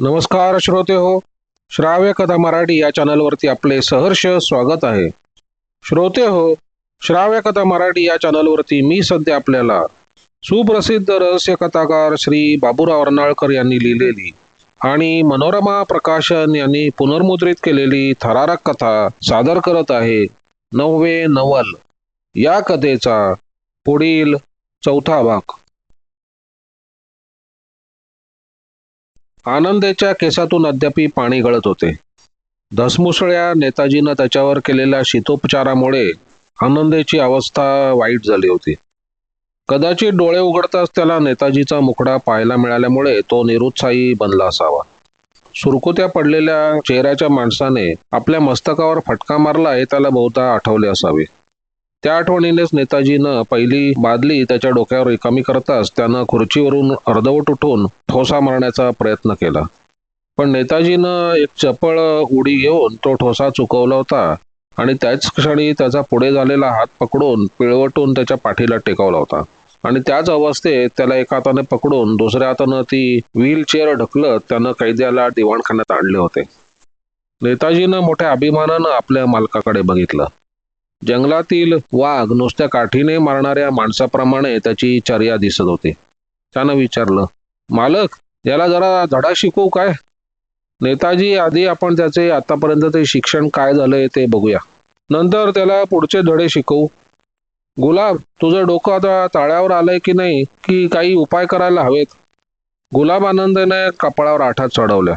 नमस्कार श्रोते हो श्राव्य कथा मराठी या चॅनलवरती आपले सहर्ष स्वागत आहे. श्रोते हो श्राव्य कथा मराठी या चॅनलवरती मी सध्या आपल्याला सुप्रसिद्ध रहस्य कथाकार श्री बाबूराव अर्नाळकर यांनी लिहिलेली आणि मनोरमा प्रकाशन यांनी पुनर्मुद्रित केलेली थरारक कथा सादर करत आहे नववे नवल. या कथेचा पुढील चौथा भाग. आनंदेच्या केसातून अद्यापी पाणी गळत होते. धसमुसळ्या नेताजीनं त्याच्यावर केलेल्या शीतोपचारामुळे आनंदेची अवस्था वाईट झाली होती. कदाचित डोळे उघडताच त्याला नेताजीचा मुखडा पाहायला मिळाल्यामुळे तो निरुत्साही बनला असावा. सुरकुत्या पडलेल्या चेहऱ्याच्या माणसाने आपल्या मस्तकावर फटका मारला हे त्याला बहुधा आठवले असावे. त्या आठवणीनेच नेताजीनं पहिली बादली त्याच्या डोक्यावर रिकामी करताच त्यानं खुर्चीवरून अर्धवट उठून ठोसा मारण्याचा प्रयत्न केला. पण नेताजीनं एक चपळ उडी घेऊन तो ठोसा चुकवला होता आणि त्याच क्षणी त्याचा पुढे झालेला हात पकडून पिळवटून त्याच्या पाठीला टेकवला होता. आणि त्याच अवस्थेत त्याला एका हाताने पकडून दुसऱ्या हातानं ती व्हील चेअर ढकलत त्यानं कैद्याला दिवाणखान्यात आणले होते. नेताजीनं मोठ्या अभिमानानं आपल्या मालकाकडे बघितलं. जंगलातील वाघ नुसत्या काठीने मारणाऱ्या माणसाप्रमाणे त्याची चर्या दिसत होती. त्यानं विचारलं मालक याला जरा धडा शिकवू काय? नेताजी आधी आपण त्याचे आतापर्यंत ते शिक्षण काय झालंय ते बघूया. नंतर त्याला पुढचे धडे शिकवू. गुलाब तुझं डोकं आता ताळ्यावर आलंय की नाही की काही उपाय करायला हवेत? गुलाब आनंदाने कपाळावर आठात चढवल्या.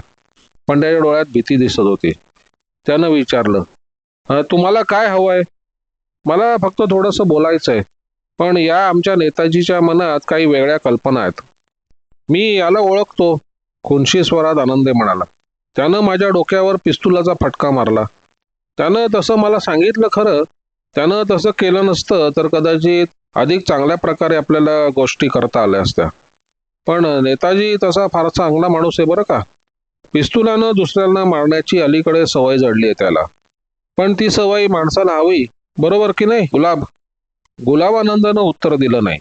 पण त्याच्या डोळ्यात भीती दिसत होती. त्यानं विचारलं तुम्हाला काय हवंय? मला फक्त थोडंसं बोलायचं आहे पण या आमच्या नेताजीच्या मनात काही वेगळ्या कल्पना आहेत. मी याला ओळखतो खुनशी स्वरात आनंदे म्हणाला. त्यानं माझ्या डोक्यावर पिस्तुलाचा फटका मारला. त्यानं तसं मला सांगितलं खरं त्यानं तसं केलं नसतं तर कदाचित अधिक चांगल्या प्रकारे आपल्याला गोष्टी करता आल्या असत्या. पण नेताजी तसा फार चांगला माणूस आहे बरं का. पिस्तुलानं दुसऱ्यांना मारण्याची अलीकडे सवय जडली आहे त्याला. पण ती सवय माणसाला हवी बरोबर की नाही? गुलाब. गुलाब आनंदानं उत्तर दिलं नाही.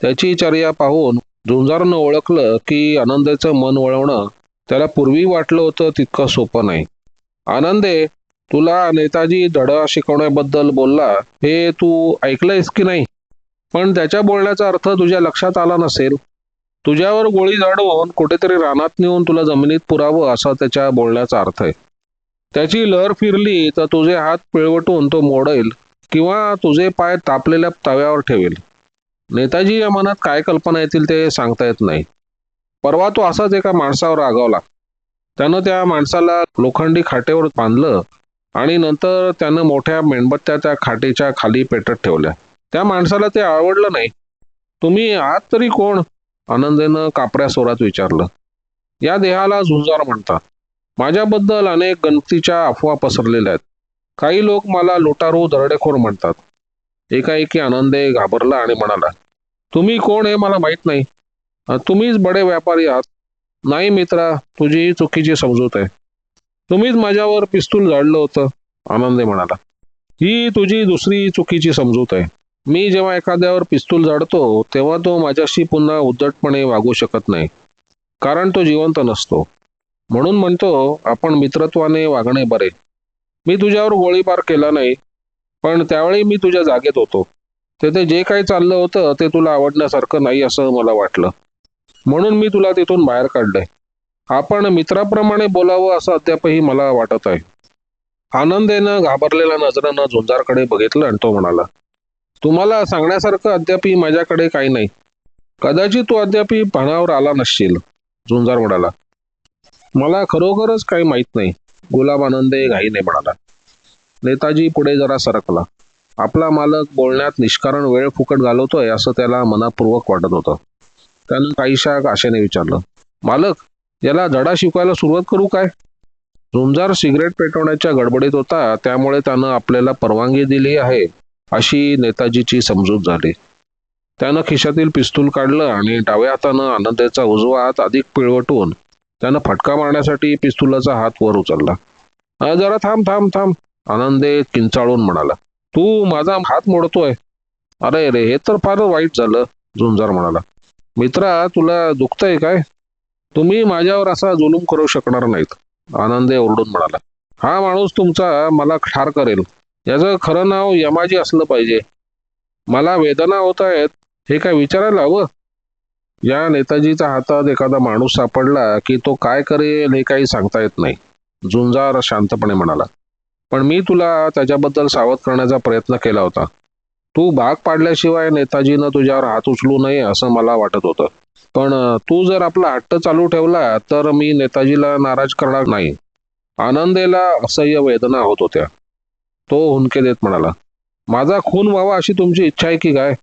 त्याची चर्या पाहून झुंजारनं ओळखलं की आनंदाचं मन वळवणं त्याला पूर्वी वाटलं होतं तितकं सोपं नाही. आनंदे तुला नेताजी धडा शिकवण्याबद्दल बोलला हे तू ऐकलंयस की नाही? पण त्याच्या बोलण्याचा अर्थ तुझ्या लक्षात आला नसेल. तुझ्यावर गोळी झाडवून कुठेतरी रानात नेऊन तुला जमिनीत पुरावं असा त्याच्या बोलण्याचा अर्थ आहे. त्याची लहर फिरली तर तुझे हात पिळवटून तो मोडेल किंवा तुझे पाय तापलेल्या तव्यावर ठेवेल. नेताजी या मनात काय कल्पना येतील ते सांगता येत नाही. परवा तो असाच एका माणसावर रागावला. त्यानं त्या माणसाला लोखंडी खाटेवर बांधलं आणि नंतर त्यानं मोठ्या मेणबत्त्या त्या खाटेच्या खाली पेटत ठेवल्या. त्या माणसाला ते आवडलं नाही. तुम्ही आहात तरी कोण? आनंदेनं कापऱ्या स्वरात विचारलं. या देहाला झुंजार म्हणतात. माझ्याबद्दल अनेक गणतीच्या अफवा पसरलेल्या आहेत. काही लोक मला लुटारू दरडेखोर म्हणतात. एकाएकी आनंदे घाबरला आणि म्हणाला तुम्ही कोण हे मला माहीत नाही. तुम्हीच बडे व्यापारी आहात. नाही मित्रा तुझी ही चुकीची समजूत आहे. तुम्हीच माझ्यावर पिस्तूल झाडलं होतं. आनंदे म्हणाला ही तुझी दुसरी चुकीची समजूत आहे. मी जेव्हा एखाद्यावर पिस्तूल जाडतो तेव्हा तो माझ्याशी पुन्हा उद्धटपणे वागू शकत नाही. कारण तो जिवंत नसतो. म्हणून म्हणतो आपण मित्रत्वाने वागणे बरे. मी तुझ्यावर गोळीबार केला नाही पण त्यावेळी मी तुझ्या जागेत होतो. तेथे जे काही चाललं होतं ते तुला आवडण्यासारखं नाही असं मला वाटलं. म्हणून मी तुला तिथून बाहेर काढलंय. आपण मित्राप्रमाणे बोलावं असं अद्यापही मला वाटत आहे. आनंदेनं घाबरलेल्या नजरेनं झुंजारकडे बघितलं आणि तो म्हणाला तुम्हाला सांगण्यासारखं अद्यापही माझ्याकडे काही नाही. कदाचित तू अद्यापही भानावर आला नसशील. झुंजार म्हणाला मला खरोखरच काही माहीत नाही. गुलाब आनंदे घाईने म्हणाला. नेताजी पुढे जरा सरकला. आपला मालक बोलण्यात निष्कारण वेळ फुकट घालवतोय असं त्याला मनापूर्वक वाटत होतं. त्यानं काहीशा आशेने विचारलं मालक याला धडा शिकवायला सुरुवात करू काय? झुंजार सिगरेट पेटवण्याच्या गडबडीत होता त्यामुळे त्यानं आपल्याला परवानगी दिली आहे अशी नेताजीची समजूत झाली. त्यानं खिशातील पिस्तूल काढलं आणि डाव्या हातानं आनंदेचा उजवा हात अधिक पिळवटून त्यानं फटका मारण्यासाठी पिस्तुलाचा हात वर उचलला. जरा थांब थांब थांब आनंदे किंचाळून म्हणाला. तू माझा हात मोडतोय. अरे रे हे तर फार वाईट झालं झुंजार म्हणाला. मित्रा तुला दुखतंय काय? तुम्ही माझ्यावर असा जुलूम करू शकणार नाहीत आनंदे ओरडून म्हणाला. हा माणूस तुमचा मला ठार करेल. याचं खरं नाव यमाजी असलं पाहिजे. मला वेदना होत आहेत हे काय विचारायला हवं? या नेताजीच्या हातात एखादा माणूस सापडला की तो काय करेल हे काही सांगता येत नाही. झुंजार शांतपणे म्हणाला पण मी तुला त्याच्याबद्दल सावध करण्याचा प्रयत्न केला होता. तू भाग पाडल्याशिवाय नेताजीनं तुझ्यावर हात उचलू नये असं मला वाटत होतं. पण तू जर आपला हट्ट चालू ठेवला तर मी नेताजीला नाराज करणार नाही. आनंदेला असह्य वेदना होत होत्या. तो हुंदके देत म्हणाला माझा खून व्हावा अशी तुमची इच्छा आहे की काय?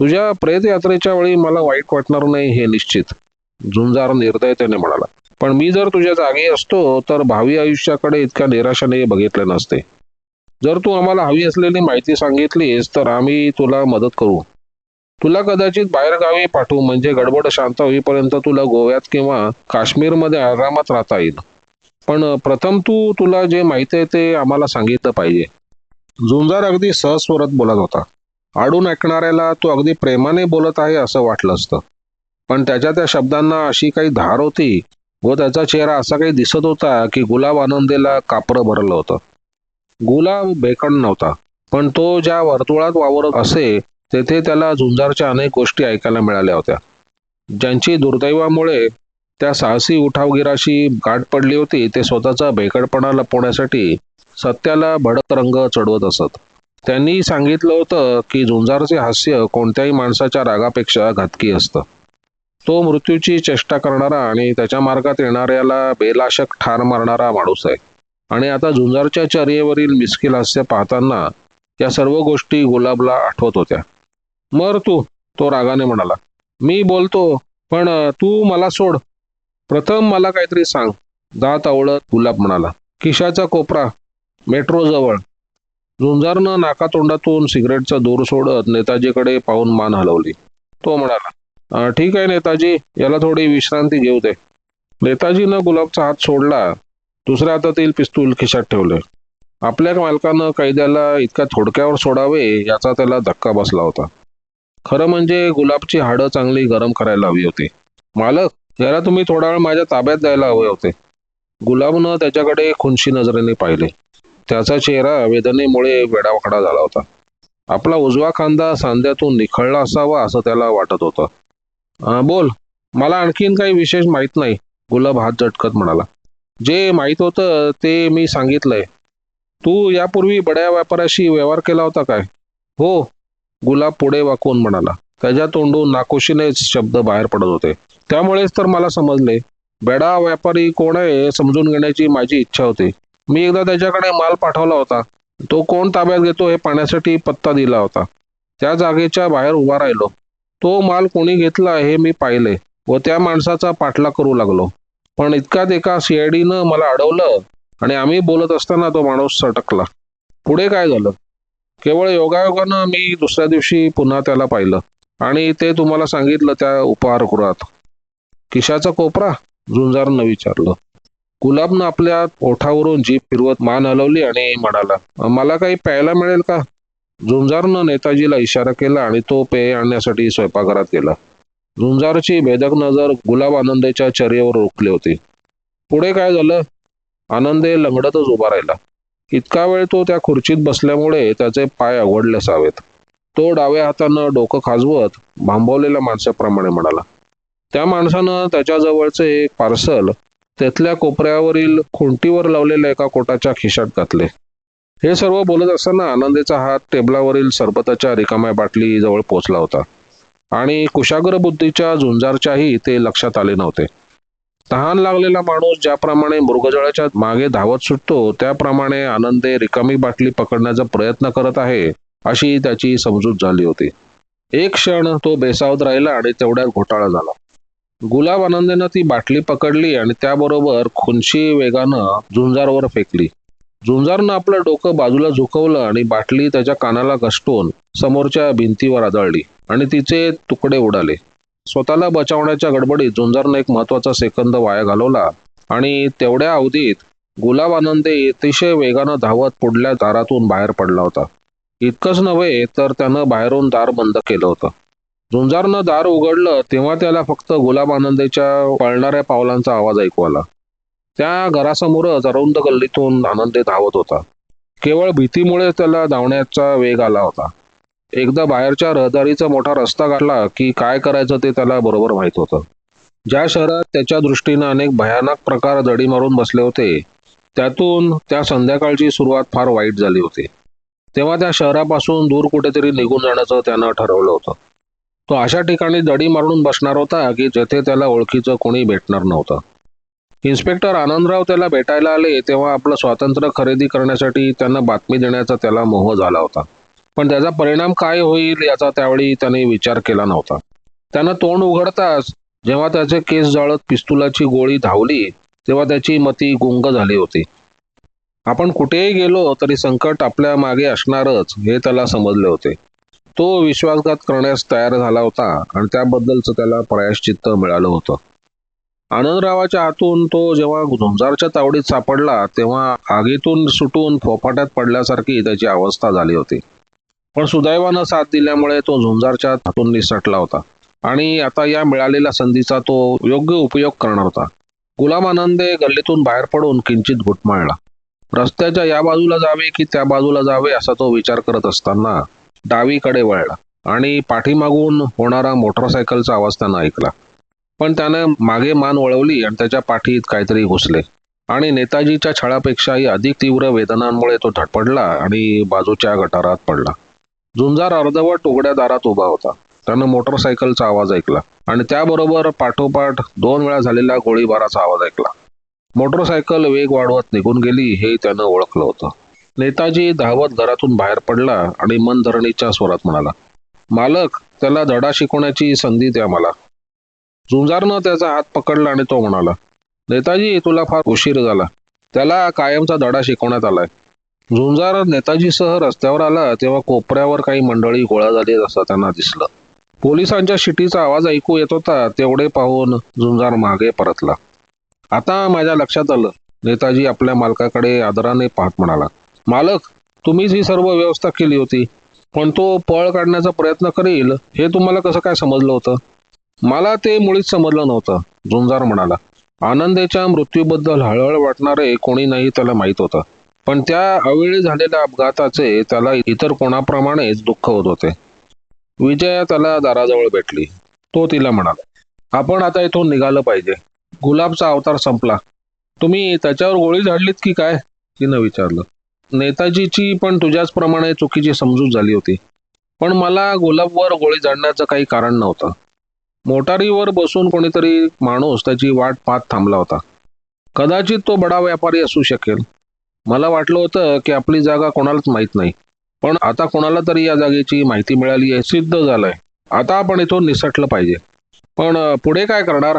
तुझ्या प्रेतयात्रेच्या वेळी मला वाईट वाटणार नाही हे निश्चित. झुंजार निर्दयतेने म्हणाला. पण मी जर तुझ्या जागी असतो तर भावी आयुष्याकडे इतक्या निराशाने बघितले नसते. जर तू आम्हाला हवी असलेली माहिती सांगितलीस तर आम्ही तुला मदत करू. तुला कदाचित बाहेरगावी पाठवू म्हणजे गडबड शांत होईपर्यंत तुला गोव्यात किंवा काश्मीरमध्ये आरामात राहता येईल. पण प्रथम तू तुला जे माहिती आहे ते आम्हाला सांगितलं पाहिजे. झुंजार अगदी सहजस्वरत बोलत होता. आडून ऐकणाऱ्याला तो अगदी प्रेमाने बोलत आहे असं वाटलं असतं. पण त्याच्या त्या शब्दांना अशी काही धार होती व त्याचा चेहरा असा काही दिसत होता की गुलाब आनंदेला कापरं भरलं होतं. गुलाब बेकड नव्हता पण तो ज्या वर्तुळात वावरत असे तेथे त्याला झुंजारच्या अनेक गोष्टी ऐकायला मिळाल्या होत्या. ज्यांची दुर्दैवामुळे त्या साहसी उठावगिराशी गाठ पडली होती ते स्वतःचा भेकडपणा लपवण्यासाठी सत्याला भडक रंग चढवत असत. त्यांनी सांगितलं होतं की झुंजारचे हास्य कोणत्याही माणसाच्या रागापेक्षा घातकी असतं. तो मृत्यूची चेष्टा करणारा आणि त्याच्या मार्गात येणाऱ्याला बेलाशक ठार मारणारा माणूस आहे. आणि आता झुंजारच्या चर्येवरील मिस्किल हास्य पाहताना या सर्व गोष्टी गुलाबला आठवत होत्या. मर तू तो रागाने म्हणाला. मी बोलतो पण तू मला सोड. प्रथम मला काहीतरी सांग. दात आवळत गुलाब म्हणाला. किशाचा कोपरा मेट्रो जवळ झुंजारनं नाकातोंडातून सिगरेटचा दूर सोडत नेताजीकडे पाहून मान हलवली. तो म्हणाला ठीक आहे नेताजी याला थोडी विश्रांती घेऊ दे. नेताजीनं गुलाबचा हात सोडला दुसऱ्या हातातील पिस्तूल खिशात ठेवले. आपल्या मालकानं कैद्याला इतक्या थोडक्यावर सोडावे याचा त्याला धक्का बसला होता. खरं म्हणजे गुलाबची हाडं चांगली गरम करायला हवी होती. मालक याला तुम्ही थोडा वेळ माझ्या ताब्यात द्यायला हवे होते. गुलाबनं त्याच्याकडे खुनशी नजरेने पाहिले. त्याचा चेहरा वेदनेमुळे वेडावाकडा झाला होता. आपला उजवा खांदा सांध्यातून निखळला असावा असं त्याला वाटत होतं. बोल मला आणखीन काही विशेष माहीत नाही गुलाब हात झटकत म्हणाला. जे माहीत होतं ते मी सांगितलंय. तू यापूर्वी बड्या व्यापाऱ्याशी व्यवहार केला होता काय? हो गुलाब पुढे वाकवून म्हणाला. त्याच्या तोंडून नाकोशीनेच शब्द बाहेर पडत होते. त्यामुळेच तर मला समजले बेडा व्यापारी कोण आहे समजून घेण्याची माझी इच्छा होती. मी एकदा त्याच्याकडे माल पाठवला होता. तो कोण ताब्यात घेतो हे पाहण्यासाठी पत्ता दिला होता. त्या जागेच्या बाहेर उभा राहिलो. तो माल कोणी घेतला हे मी पाहिले व त्या माणसाचा पाठला करू लागलो. पण इतक्यात एका सीआयडीनं मला अडवलं आणि आम्ही बोलत असताना तो माणूस सटकला. पुढे काय झालं? केवळ योगायोगानं मी दुसऱ्या दिवशी पुन्हा त्याला पाहिलं आणि ते तुम्हाला सांगितलं त्या उपहारगृहात. किशाचा कोपरा? झुंजारनं विचारलं. गुलाबनं आपल्या ओठावरून जीप फिरवत मान हलवली आणि म्हणाला मला काही प्यायला मिळेल का? झुंजारनं नेताजीला इशारा केला आणि तो पेय आणण्यासाठी स्वयंपाकघरात गेला. झुंजारची भेदक नजर गुलाब आनंदेच्या चर्येवर रोखली होती. पुढे काय झालं? आनंदे लंगडतच उभा राहिला. इतका वेळ तो त्या खुर्चीत बसल्यामुळे त्याचे पाय अवघडले असावेत. तो डाव्या हातानं डोकं खाजवत भांबवलेल्या माणसाप्रमाणे म्हणाला त्या माणसानं त्याच्याजवळचे एक पार्सल त्यातल्या कोपऱ्यावरील खुंटीवर लावलेल्या एका कोटाच्या खिशात घातले. हे सर्व बोलत असताना आनंदेचा हात टेबलावरील सरबताच्या रिकाम्या बाटली जवळ पोचला होता. आणि कुशाग्र बुद्धीच्या झुंजारच्याही ते लक्षात आले नव्हते. तहान लागलेला माणूस ज्याप्रमाणे मृगजळाच्या मागे धावत सुटतो त्याप्रमाणे आनंदे रिकामी बाटली पकडण्याचा प्रयत्न करत आहे अशी त्याची समजूत झाली होती. एक क्षण तो बेसावत राहिला आणि तेवढ्यात घोटाळा झाला. गुलाब आनंदेनं ती बाटली पकडली आणि त्याबरोबर खुनशी वेगानं झुंजारवर फेकली. झुंजारनं आपलं डोकं बाजूला झुकवलं आणि बाटली त्याच्या कानाला घसटून समोरच्या भिंतीवर आदळली आणि तिचे तुकडे उडाले. स्वतःला बचावण्याच्या गडबडीत झुंजारनं एक महत्त्वाचा सेकंद वाया घालवला आणि तेवढ्या अवधीत गुलाब आनंदे अतिशय वेगानं धावत पुढल्या दारातून बाहेर पडला होता. इतकंच नव्हे तर त्यानं बाहेरून दार बंद केलं होतं. झुंजारनं दार उघडलं तेव्हा त्याला फक्त गुलाब आनंदेच्या पळणाऱ्या पावलांचा आवाज ऐकू आला. त्या घरासमोरच अरुंद गल्लीतून आनंदे धावत होता. केवळ भीतीमुळे त्याला धावण्याचा वेग आला होता. एकदा बाहेरच्या रहदारीचा मोठा रस्ता गाठला की काय करायचं ते त्याला बरोबर माहीत होतं. ज्या शहरात त्याच्या दृष्टीनं अनेक भयानक प्रकार दडी मारून बसले होते त्यातून त्या संध्याकाळची सुरुवात फार वाईट झाली होती. तेव्हा त्या शहरापासून दूर कुठेतरी निघून जाण्याचं त्यानं ठरवलं होतं. तो अशा ठिकाणी दडी मारून बसणार होता की जेथे त्याला ओळखीचं कोणी भेटणार नव्हतं. इन्स्पेक्टर आनंदराव त्याला भेटायला आले तेव्हा आपलं स्वातंत्र्य खरेदी करण्यासाठी त्यांना बातमी देण्याचा त्याला मोह झाला होता. पण त्याचा परिणाम काय होईल याचा त्यावेळी त्याने विचार केला नव्हता. त्यानं तोंड उघडताच जेव्हा त्याचे केस जाळत पिस्तुलाची गोळी धावली तेव्हा त्याची मती गुंग झाली होती. आपण कुठेही गेलो तरी संकट आपल्या मागे असणारच हे त्याला समजले होते. तो विश्वासघात करण्यास तयार झाला होता आणि त्याबद्दलचं त्याला प्रायश्चित्त मिळालं होतं. आनंदरावाच्या हातून तो जेव्हा झुंजारच्या तावडीत सापडला तेव्हा आगीतून सुटून फोफाट्यात पडल्यासारखी त्याची अवस्था झाली होती. पण सुदैवानं साथ दिल्यामुळे तो झुंजारच्या हातून निसटला होता आणि आता या मिळालेल्या संधीचा तो योग्य उपयोग करणार होता. गुलाम आनंदे गल्लीतून बाहेर पडून किंचित घुटमाळला. रस्त्याच्या या बाजूला जावे की त्या बाजूला जावे असा तो विचार करत असताना डावीकडे वळला आणि पाठीमागून होणारा मोटरसायकलचा आवाज त्यानं ऐकला. पण त्यानं मागे मान वळवली आणि त्याच्या पाठीत काहीतरी घुसले. आणि नेताजीच्या छळापेक्षाही अधिक तीव्र वेदनांमुळे तो धडपडला आणि बाजूच्या गटारात पडला. झुंजार अर्धवट उघड्या दारात उभा होता. त्यानं मोटरसायकलचा आवाज ऐकला आणि त्याबरोबर पाठोपाठ दोन वेळा झालेला गोळीबाराचा आवाज ऐकला. मोटरसायकल वेग वाढवत निघून गेली हे त्यानं ओळखलं होतं. नेताजी धावत घरातून बाहेर पडला आणि मनधरणीच्या स्वरात म्हणाला मालक त्याला धडा शिकवण्याची संधी द्या मला. झुंजारनं त्याचा हात पकडला आणि तो म्हणाला नेताजी तुला फार उशीर झाला. त्याला कायमचा धडा शिकवण्यात आलाय. झुंजार नेताजीसह रस्त्यावर आला तेव्हा कोपऱ्यावर काही मंडळी गोळा झाली असं त्यांना दिसलं. पोलिसांच्या शिटीचा आवाज ऐकू येत होता तेवढे पाहून झुंजार मागे परतला. आता माझ्या लक्षात आलं नेताजी आपल्या मालकाकडे आदराने पाहत म्हणाला. मालक तुम्हीच ही सर्व व्यवस्था केली होती. पण तो पळ काढण्याचा प्रयत्न करेल हे तुम्हाला कसं काय समजलं होतं? मला ते मुळीच समजलं नव्हतं झुंजार म्हणाला. आनंदेच्या मृत्यूबद्दल हळहळ वाटणारे कोणी नाही त्याला माहीत होतं. पण त्या अवेळी झालेल्या अपघाताचे त्याला इतर कोणाप्रमाणेच दुःख होत होते. विजया त्याला दाराजवळ भेटली. तो तिला म्हणाला आपण आता इथून निघालं पाहिजे. गुलाबचा अवतार संपला. तुम्ही त्याच्यावर गोळी झाडलीत की काय? तिनं विचारलं. नेताजीची पण तुझ्याच प्रमाणे चुकीची समजूत झाली होती. पण मला गुलाबवर गोळी झाडण्याचं काही कारण नव्हतं. मोटारीवर बसून कोणीतरी माणूस त्याची वाट पाहत थांबला होता. कदाचित तो बडा व्यापारी असू शकेल. मला वाटलं होतं की आपली जागा कोणालाच माहीत नाही. पण आता कोणाला तरी या जागेची माहिती मिळाली आहे सिद्ध झालंय. आता आपण इथून निसटलं पाहिजे. पण पुढे काय करणार?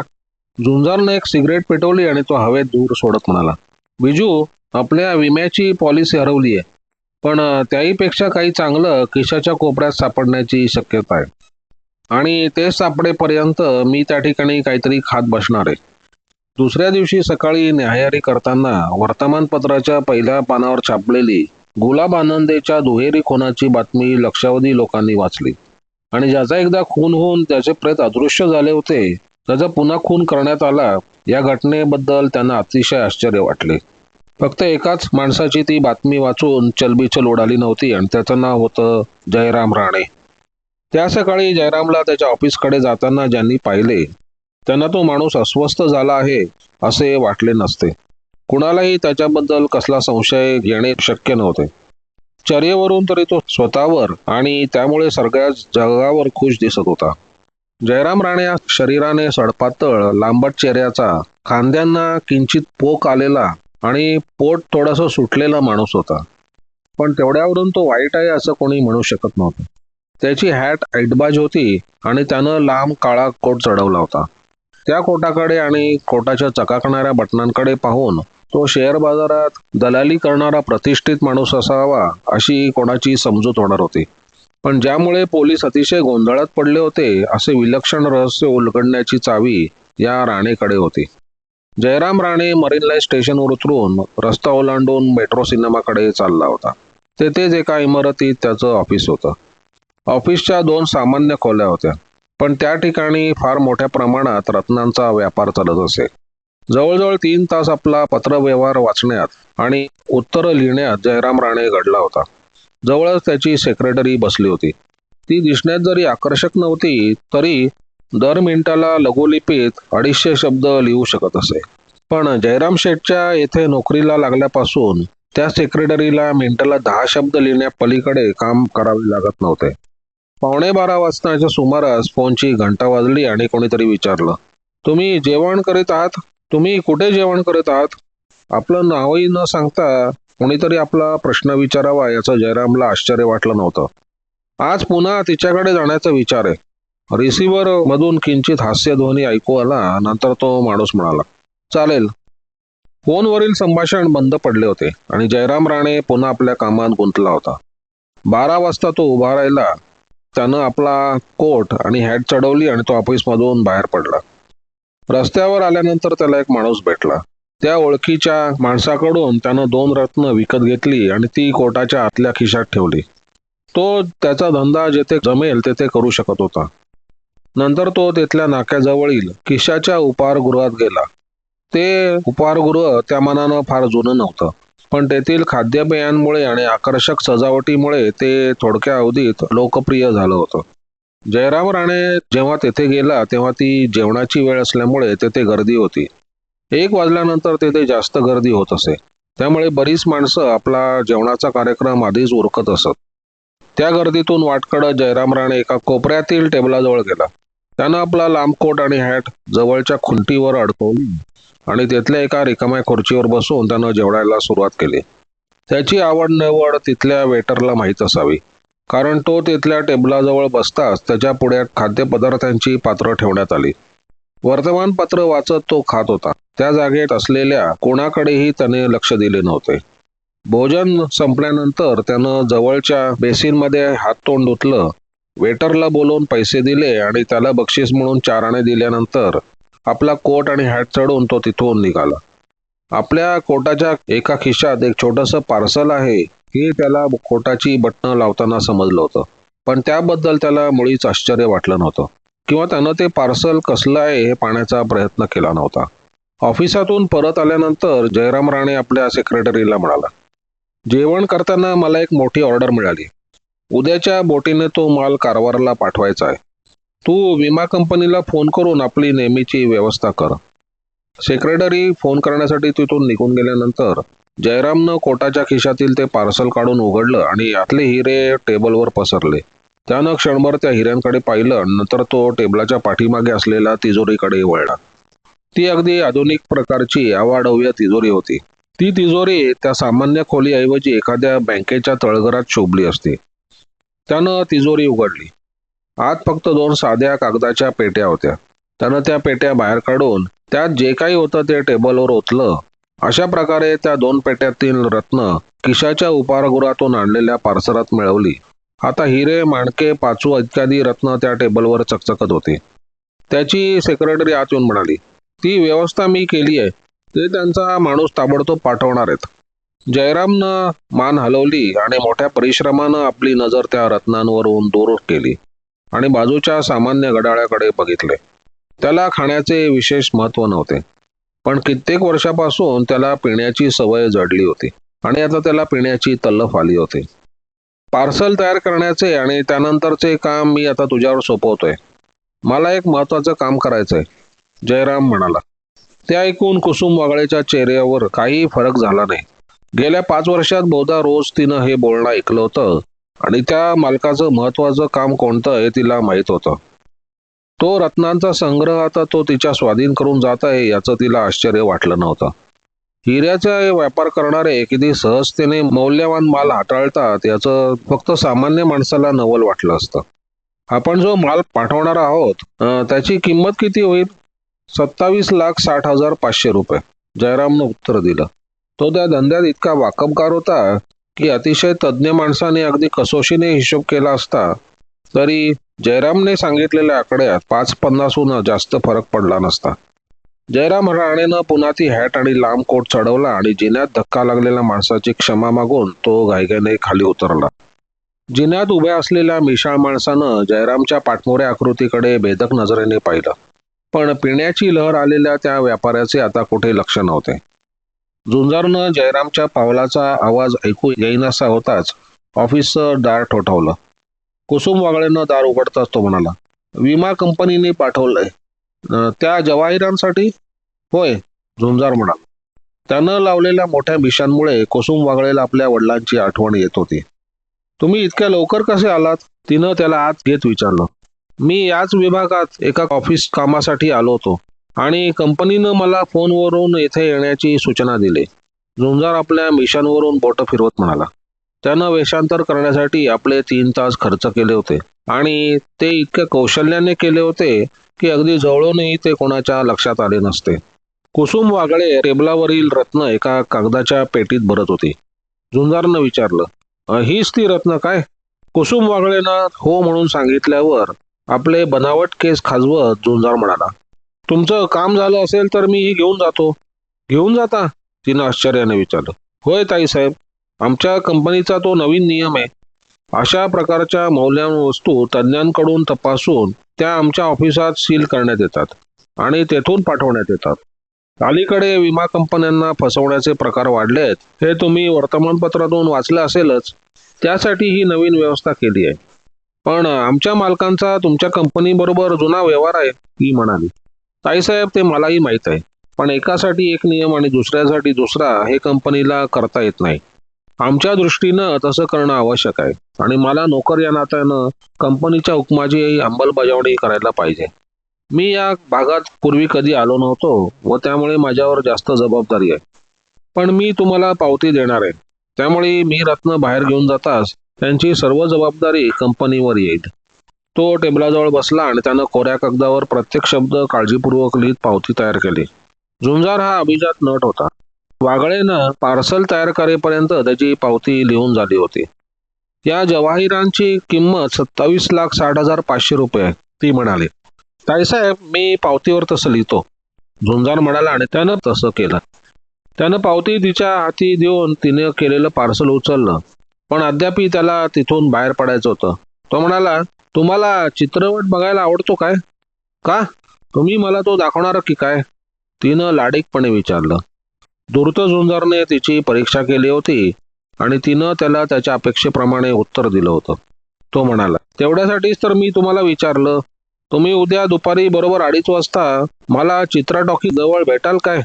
झुंजारनं एक सिगरेट पेटवली आणि तो हवेत दूर सोडत म्हणाला बिजू आपल्या विम्याची पॉलिसी हरवली आहे. पण त्याहीपेक्षा काही चांगलं खिशाच्या कोपऱ्यात सापडण्याची शक्यता आहे. आणि ते सापडेपर्यंत मी त्या ठिकाणी काहीतरी खात बसणार आहे. दुसऱ्या दिवशी सकाळी न्यायारी करताना वर्तमानपत्राच्या पहिल्या पानावर छापलेली गुलाब आनंदेच्या दुहेरी खुनाची बातमी लक्षावधी लोकांनी वाचली. आणि ज्याचा एकदा खून होऊन त्याचे प्रेत अदृश्य झाले होते त्याचा पुन्हा खून करण्यात आला या घटनेबद्दल त्यांना अतिशय आश्चर्य वाटले. फक्त एकाच माणसाची ती बातमी वाचून चलबिचल उडाली नव्हती आणि त्याचं नाव होतं जयराम राणे. त्या सकाळी जयरामला त्याच्या ऑफिसकडे जाताना ज्यांनी पाहिले त्यांना तो माणूस अस्वस्थ झाला आहे असे वाटले नसते. कुणालाही त्याच्याबद्दल कसला संशय येणे शक्य नव्हते. चर्येवरून तरी तो स्वतःवर आणि त्यामुळे सगळ्या जगावर खुश दिसत होता. जयराम राणे शरीराने सडपातळ लांबट चेहऱ्याचा खांद्यांना किंचित पोक आलेला आणि पोट थोडासा सुटलेला माणूस होता. पण तेवढ्यावरून तो वाईट आहे असं कोणी म्हणू शकत नव्हतं. त्याची हॅट ऐटबाज होती आणि त्यानं लांब काळा कोट चढवला होता. त्या कोटाकडे आणि कोटाच्या चकाकणाऱ्या बटनांकडे पाहून तो शेअर बाजारात दलाली करणारा प्रतिष्ठित माणूस असावा अशी कोणाची समजूत होणार होती. पण ज्यामुळे पोलीस अतिशय गोंधळात पडले होते असे विलक्षण रहस्य उलगडण्याची चावी या राणेकडे होती. जयराम राणे मरीन लाईन स्टेशनवर उतरून रस्ता ओलांडून मेट्रो सिनेमाकडे चालला होता. तेथेच एका इमारतीत त्याचं ऑफिस होतं. ऑफिसच्या दोन सामान्य खोल्या होत्या पण त्या ठिकाणी फार मोठ्या प्रमाणात रत्नांचा व्यापार चालत असे. जवळजवळ तीन तास आपला पत्रव्यवहार वाचण्यात आणि उत्तरं लिहिण्यात जयराम राणे घडला होता. जवळच त्याची सेक्रेटरी बसली होती. ती दिसण्यात जरी आकर्षक नव्हती तरी दर मिनिटाला लघुलिपीत अडीचशे शब्द लिहू शकत असे. पण जयराम शेठच्या येथे नोकरीला लागल्यापासून त्या सेक्रेटरीला मिनिटाला दहा शब्द लिहिण्या पलीकडे काम करावे लागत नव्हते. पावणे बारा वाजताच्या सुमारास फोनची घंटा वाजली आणि कोणीतरी विचारलं तुम्ही जेवण करीत आहात? तुम्ही कुठे जेवण करत आहात? आपलं नावही न सांगता कोणीतरी आपला प्रश्न विचारावा याचं जयरामला आश्चर्य वाटलं नव्हतं. आज पुन्हा तिच्याकडे जाण्याचा विचार आहे. रिसिव्हर मधून किंचित हास्यध्वनी ऐकू आला नंतर तो माणूस म्हणाला चालेल. फोनवरील संभाषण बंद पडले होते आणि जयराम राणे पुन्हा आपल्या कामात गुंतला होता. बारा वाजता तो उभा राहिला. त्यानं आपला कोट आणि हॅट चढवली आणि तो ऑफिसमधून बाहेर पडला. रस्त्यावर आल्यानंतर त्याला एक माणूस भेटला. त्या ओळखीच्या माणसाकडून त्यानं दोन रत्न विकत घेतली आणि ती कोटाच्या आतल्या खिशात ठेवली. तो त्याचा धंदा जेथे जमेल तेथे करू शकत होता. नंतर तो तिथल्या नाक्याजवळील किशाच्या उपहारगृहात गेला. ते उपहारगृह त्या मानानं फार जुनं नव्हतं. पण तेथील खाद्यपेयांमुळे आणि आकर्षक सजावटीमुळे ते थोडक्या अवधीत लोकप्रिय झालं होतं. जयराम राणे जेव्हा तेथे गेला तेव्हा ती जेवणाची वेळ असल्यामुळे तेथे गर्दी होती. एक वाजल्यानंतर तेथे जास्त गर्दी होत असे. त्यामुळे बरीच माणसं आपला जेवणाचा कार्यक्रम आधीच उरकत असत. त्या गर्दीतून वाटकडं जयराम राणे एका कोपऱ्यातील टेबलाजवळ गेला. त्यानं आपला लांब कोट आणि हॅट जवळच्या खुंटीवर अडकवली आणि तिथल्या एका रिकाम्या खुर्चीवर बसून त्यानं जेवणायला सुरुवात केली. त्याची आवड निवड तिथल्या वेटरला माहीत असावी कारण तो तिथल्या टेबलाजवळ बसताच त्याच्या पुढे खाद्यपदार्थांची पात्र ठेवण्यात आली. वर्तमानपत्र वाचत तो खात होता. त्या जागेत असलेल्या कोणाकडेही त्याने लक्ष दिले नव्हते. भोजन संपल्यानंतर त्यानं जवळच्या बेसिनमध्ये हात तोंड धुतलं वेटरला बोलवून पैसे दिले आणि त्याला बक्षीस म्हणून चाराने दिल्यानंतर आपला कोट आणि हॅट चढून तो तिथून निघाला. आपल्या कोटाच्या एका खिशात एक छोटंसं पार्सल आहे हे त्याला कोटाची बटणं लावताना समजलं होतं. पण त्याबद्दल त्याला मुळीच आश्चर्य वाटलं नव्हतं. किंवा त्यानं ते पार्सल कसलं आहे हे पाहण्याचा प्रयत्न केला नव्हता. ऑफिसातून परत आल्यानंतर जयराम राणे आपल्या सेक्रेटरीला म्हणाला जेवण करताना मला एक मोठी ऑर्डर मिळाली. उद्याच्या बोटीने तो माल कारवारला पाठवायचा आहे. तू विमा कंपनीला फोन करून आपली नेहमीची व्यवस्था कर. सेक्रेटरी फोन करण्यासाठी तिथून निघून गेल्यानंतर जयरामनं कोटाच्या खिशातील ते पार्सल काढून उघडलं आणि यातले हिरे टेबलवर पसरले. त्यानं क्षणभर त्या हिऱ्यांकडे पाहिलं नंतर तो टेबलाच्या पाठीमागे असलेल्या तिजोरीकडे वळला. ती अगदी आधुनिक प्रकारची आवाढव्य तिजोरी होती. ती तिजोरी त्या सामान्य खोलीऐवजी एखाद्या बँकेच्या तळघरात शोभली असती. त्यानं तिजोरी उघडली. आत फक्त दोन साध्या कागदाच्या पेट्या होत्या. त्यानं त्या पेट्या बाहेर काढून त्यात जे काही होतं ते टेबलवर ओतलं. अशा प्रकारे त्या दोन पेट्यातील रत्न किशाच्या उपारगृहातून आणलेल्या पार्सरात मिळवली. आता हिरे माणके पाचू इत्यादी रत्न त्या टेबलवर चकचकत होते. त्याची सेक्रेटरी आत येऊन म्हणाली ती व्यवस्था मी केली आहे ते त्यांचा माणूस ताबडतोब पाठवणार आहेत. जयरामनं मान हलवली आणि मोठ्या परिश्रमानं आपली नजर त्या रत्नांवरून दूर केली आणि बाजूच्या सामान्य घड्याळाकडे बघितले. त्याला खाण्याचे विशेष महत्त्व नव्हते पण कित्येक वर्षापासून त्याला पिण्याची सवय जडली होती आणि आता त्याला पिण्याची तल्लफ आली होती. पार्सल तयार करण्याचे आणि त्यानंतरचे काम मी आता तुझ्यावर सोपवतोय. मला एक महत्वाचं काम करायचंय जयराम म्हणाला. ते ऐकून कुसुम वागळेच्या चेहऱ्यावर काही फरक झाला नाही. गेल्या पाच वर्षात बहुधा रोज तिनं हे बोलणं ऐकलं होतं. आणि त्या मालकाचं महत्वाचं काम कोणतं हे तिला माहीत होतं. तो रत्नांचा संग्रह आता तो तिच्या स्वाधीन करून जात आहे याचं तिला आश्चर्य वाटलं नव्हतं. हिऱ्याचा व्यापार करणारे किती सहजतेने मौल्यवान माल हाताळतात याचं फक्त सामान्य माणसाला नवल वाटलं असतं. आपण जो माल पाठवणार आहोत त्याची किंमत किती होईल? सत्तावीस लाख साठ हजार पाचशे रुपये. जयरामनं उत्तर दिलं. तो त्या धंद्यात इतका वाकबकार होता की अतिशय तज्ज्ञ माणसाने अगदी कसोशीने हिशोब केला असता. तरी जयरामने सांगितलेल्या आकड्यात पाच पन्नासहून जास्त फरक पडला नसता. जयराम राणेनं पुन्हा ती हॅट आणि लांब कोट चढवला आणि जिन्यात धक्का लागलेल्या माणसाची क्षमा मागून तो घाईघाईने खाली उतरला. जिन्यात उभ्या असलेल्या मिशाळ माणसानं जयरामच्या पाठमोऱ्या आकृतीकडे भेदक नजरेने पाहिलं. पण पिण्याची लहर आलेल्या त्या व्यापाऱ्याचे आता कुठे लक्ष नव्हते. झुंजारनं जयरामच्या पावलाचा आवाज ऐकू येईनासा होताच ऑफिसचं दार ठोठावलं. कुसुम वागळेनं दार उघडताच तो म्हणाला विमा कंपनीने पाठवलंय. त्या जवाहिरांसाठी? होय झुंजार म्हणाला. त्यानं लावलेल्या मोठ्या मिशांमुळे कुसुम वागळेला आपल्या वडिलांची आठवण येत होती. तुम्ही इतक्या लवकर कसे आलात? तिनं त्याला आत घेत विचारलं. मी याच विभागात एका ऑफिस कामासाठी आलो होतो. आणि कंपनीनं मला फोनवरून येथे येण्याची सूचना दिली. झुंजार आपल्या मिशनवरून बोट फिरवत म्हणाला. त्यानं वेषांतर करण्यासाठी आपले तीन तास खर्च केले होते आणि ते इतक्या कौशल्याने केले होते की अगदी जवळूनही ते कोणाच्या लक्षात आले नसते. कुसुम वागळे टेबलावरील रत्न एका कागदाच्या पेटीत भरत होती. झुंजारनं विचारलं हीच ती रत्न काय? कुसुम वागळेनं हो म्हणून सांगितल्यावर आपले बनावट केस खाजवत झुंजार म्हणाला तुमचं काम झालं असेल तर मी ही घेऊन जातो. घेऊन जाता? तिनं आश्चर्याने विचारलं. होय ताईसाहेब. आमच्या कंपनीचा तो नवीन नियम आहे. अशा प्रकारच्या मौल्यवान वस्तू तज्ज्ञांकडून तपासून त्या आमच्या ऑफिसात सील करण्यात येतात आणि तेथून पाठवण्यात येतात. अलीकडे विमा कंपन्यांना फसवण्याचे प्रकार वाढले आहेत हे तुम्ही वर्तमानपत्रातून वाचलं असेलच. त्यासाठी ही नवीन व्यवस्था केली आहे. पण आमच्या मालकांचा तुमच्या कंपनीबरोबर जुना व्यवहार आहे ती म्हणाली. ताईसाहेब ते मलाही माहीत आहे. पण एकासाठी एक नियम आणि दुसऱ्यासाठी दुसरा हे कंपनीला करता येत नाही. आमच्या दृष्टीनं तसं करणं आवश्यक आहे. आणि मला नोकर या नात्यानं कंपनीच्या हुकमाची अंमलबजावणी करायला पाहिजे. मी या भागात पूर्वी कधी आलो नव्हतो व त्यामुळे माझ्यावर जास्त जबाबदारी आहे. पण मी तुम्हाला पावती देणार आहे. त्यामुळे मी रत्न बाहेर घेऊन जाताच त्यांची सर्व जबाबदारी कंपनीवर येईल. तो टेबलाजवळ बसला आणि त्यानं कोऱ्या कागदावर प्रत्येक शब्द काळजीपूर्वक लिहित पावती तयार केली. झुंजार हा अभिजात नट होता. वागळेनं पार्सल तयार करेपर्यंत त्याची पावती लिहून झाली होती. या जवाहिरांची किंमत सत्तावीस लाख साठ हजार पाचशे रुपये आहे ती म्हणाली. ताईसाहेब मी पावतीवर तसं लिहितो. झुंजार म्हणाला आणि त्यानं तसं केलं. त्यानं पावती तिच्या हाती देऊन तिने केलेलं पार्सल उचललं. पण अद्यापि त्याला तिथून बाहेर पडायचं होतं. तो म्हणाला तुम्हाला चित्रपट बघायला आवडतो काय? का? तुम्ही मला तो दाखवणार की काय? तिनं लाडीकपणे विचारलं. धूर्त झुंजारने तिची परीक्षा केली होती आणि तिनं त्याला त्याच्या अपेक्षेप्रमाणे उत्तर दिलं होतं. तो म्हणाला तेवढ्यासाठीच तर मी तुम्हाला विचारलं. तुम्ही उद्या दुपारी बरोबर अडीच वाजता मला चित्रा टॉकी जवळ भेटाल काय?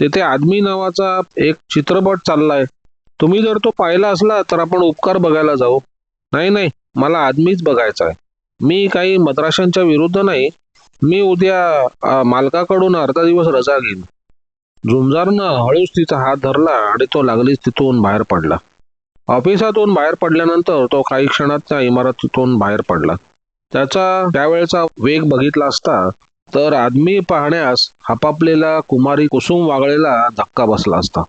तिथे आदमी नावाचा एक चित्रपट चाललाय. तुम्ही जर तो पाहिला असला तर आपण उपकार बघायला जाऊ. नाही नाही मला आदमीच बघायचा आहे. मी काही मद्राशांच्या विरुद्ध नाही. मी उद्या मालकाकडून अर्धा दिवस रजा घेईन. झुंजारनं हळूच तिचा हात धरला आणि तो लागलीच तिथून बाहेर पडला. ऑफिसातून बाहेर पडल्यानंतर तो काही क्षणात त्या इमारतीतून बाहेर पडला. त्याचा त्यावेळचा वेग बघितला असता तर आदमी पाहण्यास हपापलेला कुमारी कुसुम वागळेला धक्का बसला असता.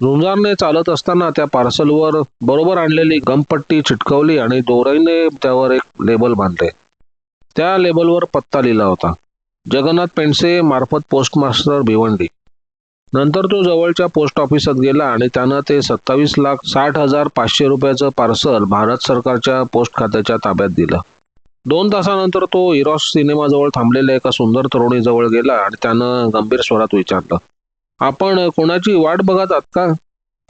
झुंजारने चालत असताना त्या पार्सलवर बरोबर आणलेली गमपट्टी चिटकवली आणि दोराईने त्यावर एक लेबल बांधले. त्या लेबलवर पत्ता लिहिला होता. जगन्नाथ पेंडसे मार्फत पोस्टमास्टर भिवंडी. नंतर तो जवळच्या पोस्ट ऑफिसात गेला आणि त्यानं ते सत्तावीस लाख साठ हजार पाचशे रुपयाचं पार्सल भारत सरकारच्या पोस्ट खात्याच्या ताब्यात दिलं. दोन तासानंतर तो इरॉस सिनेमाजवळ थांबलेल्या एका सुंदर तरुणीजवळ गेला आणि त्यानं गंभीर स्वरात विचारलं आपण कोणाची वाट बघत आहात का?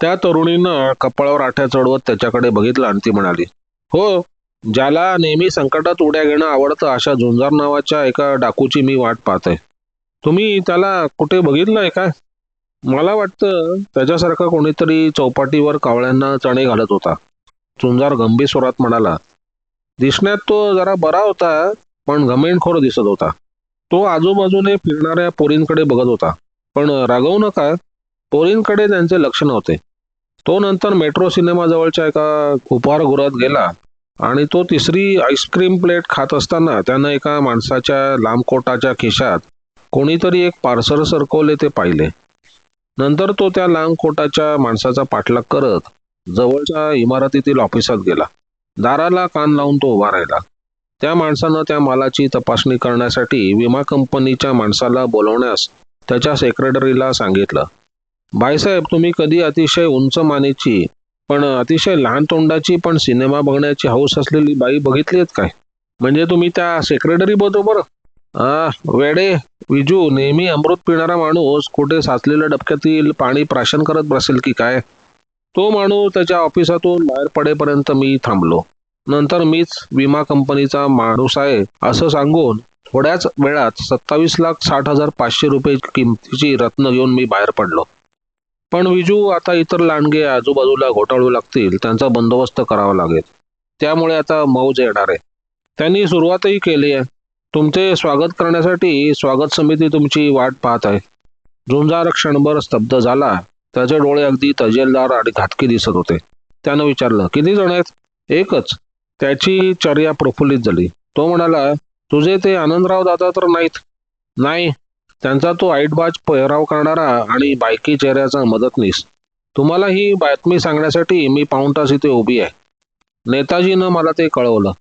त्या तरुणीनं कपाळावर आठ्या चढवत त्याच्याकडे बघितलं आणि ती म्हणाली हो ज्याला नेहमी संकटात उड्या घेणं आवडतं अशा झुंजार नावाच्या एका डाकूची मी वाट पाहते तुम्ही त्याला कुठे बघितलंय काय? मला वाटतं त्याच्यासारखा कोणीतरी चौपाटीवर कावळ्यांना चणे घालत होता. झुंजार गंभीर स्वरात म्हणाला दिसण्यात तो जरा बरा होता पण घमेंडखोर दिसत होता. तो आजूबाजूने फिरणाऱ्या पोरींकडे बघत होता. पण रागवू नका. पोरींकडे त्यांचे लक्ष नव्हते. तो नंतर मेट्रो सिनेमाजवळच्या एका उपहारगृहात गेला आणि तो तिसरी आईस्क्रीम प्लेट खात असताना त्यानं एका माणसाच्या लांबकोटाच्या खिशात कोणीतरी एक पार्सल सरकवले ते पाहिले. नंतर तो त्या लांबकोटाच्या माणसाचा पाठलाग करत जवळच्या इमारतीतील ऑफिसात गेला. दाराला कान लावून तो उभा राहिला. त्या माणसानं त्या मालाची तपासणी करण्यासाठी विमा कंपनीच्या माणसाला बोलवण्यास त्याच्या सेक्रेटरीला सांगितलं बायसाहेब तुम्ही कधी अतिशय उंच मानेची पण अतिशय लहान तोंडाची पण सिनेमा बघण्याची हौस असलेली बाई बघितली आहेत काय? म्हणजे तुम्ही त्या सेक्रेटरी बरोबर आ वेडे विजू नेहमी अमृत पिणारा माणूस कुठे साचलेल्या डबक्यातील पाणी प्राशन करत बसेल की काय? तो माणूस त्याच्या ऑफिसातून बाहेर पडेपर्यंत मी थांबलो. नंतर मीच विमा कंपनीचा माणूस आहे असं सांगून थोड्याच वेळात सत्तावीस लाख साठ हजार पाचशे रुपये किमतीची रत्न घेऊन मी बाहेर पडलो. पण विजू आता इतर लांडगे आजूबाजूला घोटाळू लागतील त्यांचा बंदोबस्त करावा लागेल. त्यामुळे आता मौज येणार आहे. त्यांनी सुरुवातही केली आहे. तुमचे स्वागत करण्यासाठी स्वागत समिती तुमची वाट पाहत आहे. झुंजार क्षणभर स्तब्ध झाला. त्याचे डोळे अगदी तजेलदार आणि घातकी दिसत होते. त्यानं विचारलं किती जण आहेत? एकच. त्याची चर्या प्रफुल्लित झाली. तो म्हणाला तुझे ते आनंदराव दादा तर नाहीत. नाही त्यांचा तो आईटबाज पेहराव करणारा आणि बायकी चेहऱ्याचा मदतनीस तुम्हाला ही बातमी सांगण्यासाठी मी पाऊण तास इथे उभी आहे. नेताजीनं मला ते कळवलं.